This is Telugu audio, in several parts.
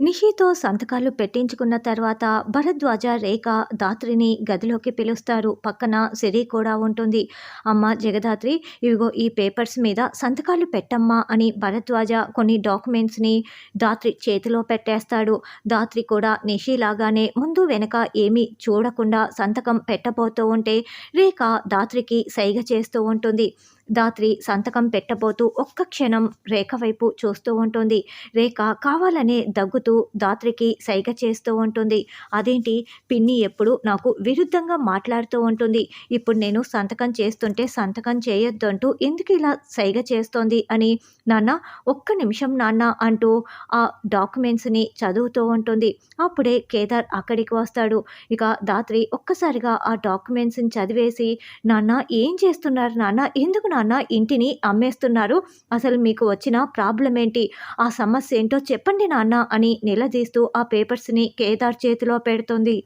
నిషితో సంతకాలు పెట్టించుకున్న తర్వాత భరద్వాజ రేఖ దాత్రిని గదిలోకి పిలుస్తారు. పక్కన సిరి కూడా ఉంటుంది. అమ్మ జగదాత్రి ఇవిగో ఈ పేపర్స్ మీద సంతకాలు పెట్టమ్మా అని భరద్వాజ కొన్ని డాక్యుమెంట్స్ని దాత్రి చేతిలో పెట్టేస్తాడు. దాత్రి కూడా నిషిలాగానే ముందు వెనక ఏమీ చూడకుండా సంతకం పెట్టబోతూ ఉంటే రేఖ దాత్రికి సైగ చేస్తూ ఉంటుంది. దాత్రి సంతకం పెట్టబోతూ ఒక్క క్షణం రేఖ వైపు చూస్తూ ఉంటుంది. రేఖ కావాలనే దగ్గుతూ దాత్రికి సైగ చేస్తూ ఉంటుంది. అదేంటి? పిన్ని ఎప్పుడు నాకు విరుద్ధంగా మాట్లాడుతూ ఉంటుంది. ఇప్పుడు నేను సంతకం చేస్తుంటే సంతకం చేయొద్దు అంటూ ఎందుకు ఇలా సైగ చేస్తోంది? అని నాన్న ఒక్క నిమిషం నాన్న అంటూ ఆ డాక్యుమెంట్స్ని చదువుతూ ఉంటుంది. అప్పుడే కేదార్ అక్కడికి వస్తాడు. ఇక దాత్రి ఒక్కసారిగా ఆ డాక్యుమెంట్స్ని చదివేసి నాన్న ఏం చేస్తున్నారు నాన్న? ఎందుకు నాన్న ఇంటిని అమ్మేస్తున్నారు. అసలు మీకు వచ్చిన ప్రాబ్లం ఏంటి? ఆ సమస్య ఏంటో చెప్పండి నాన్న అని నిలదీస్తూ ఆ పేపర్స్ని కేదార్ చేతిలో పెడుతుంది.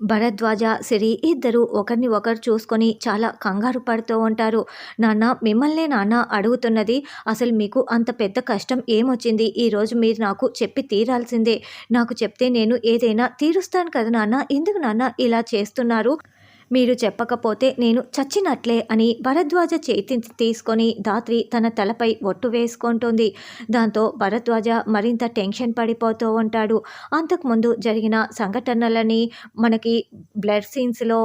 భరద్వాజ సిరి ఇద్దరు ఒకరిని ఒకరు చూసుకొని చాలా కంగారు పడుతూ ఉంటారు. నాన్న మిమ్మల్నే నాన్న అడుగుతున్నది అసలు మీకు అంత పెద్ద కష్టం ఏమొచ్చింది? ఈరోజు మీరు నాకు చెప్పి తీరాల్సిందే. నాకు చెప్తే నేను ఏదైనా తీరుస్తాను కదా నాన్న? ఎందుకు నాన్న ఇలా చేస్తున్నారు? మీరు చెప్పకపోతే నేను చచ్చినట్లే అని భరద్వాజ చేతి తీసుకొని ధాత్రి తన తలపై ఒట్టు వేసుకుంటుంది. దాంతో భరద్వాజ మరింత టెన్షన్ పడిపోతూ ఉంటాడు. అంతకుముందు జరిగిన సంఘటనలని మనకి బ్లడ్ సీన్స్లో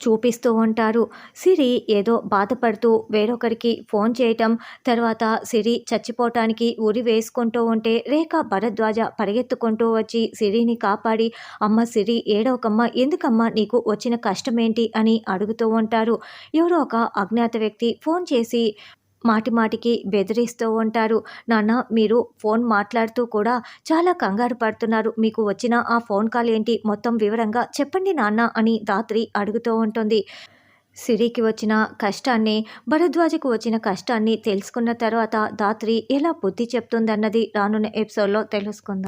చూపిస్తూ ఉంటారు. సిరి ఏదో బాధపడుతూ వేరొకరికి ఫోన్ చేయటం తర్వాత సిరి చచ్చిపోవటానికి ఉరి వేసుకుంటూ ఉంటే రేఖ భరద్వాజ పరిగెత్తుకుంటూ వచ్చి సిరిని కాపాడి అమ్మ సిరి ఏడోకమ్మ ఎందుకమ్మా నీకు వచ్చిన కష్టమేంటి? అని అడుగుతూ ఉంటారు. ఎవరో ఒక అజ్ఞాత వ్యక్తి ఫోన్ చేసి మాటి మాటికి బెదిరిస్తూ ఉంటారు. నాన్న మీరు ఫోన్ మాట్లాడుతూ కూడా చాలా కంగారు పడుతున్నారు. మీకు వచ్చిన ఆ ఫోన్ కాల్ ఏంటి? మొత్తం వివరంగా చెప్పండి నాన్న అని రాత్రి అడుగుతూ ఉంటుంది. సిరికి వచ్చిన కష్టాన్ని భరద్వాజకు వచ్చిన కష్టాన్ని తెలుసుకున్న తర్వాత దాత్రి ఎలా బుద్ధి చెప్తుందన్నది రానున్న ఎపిసోడ్లో తెలుసుకుందాం.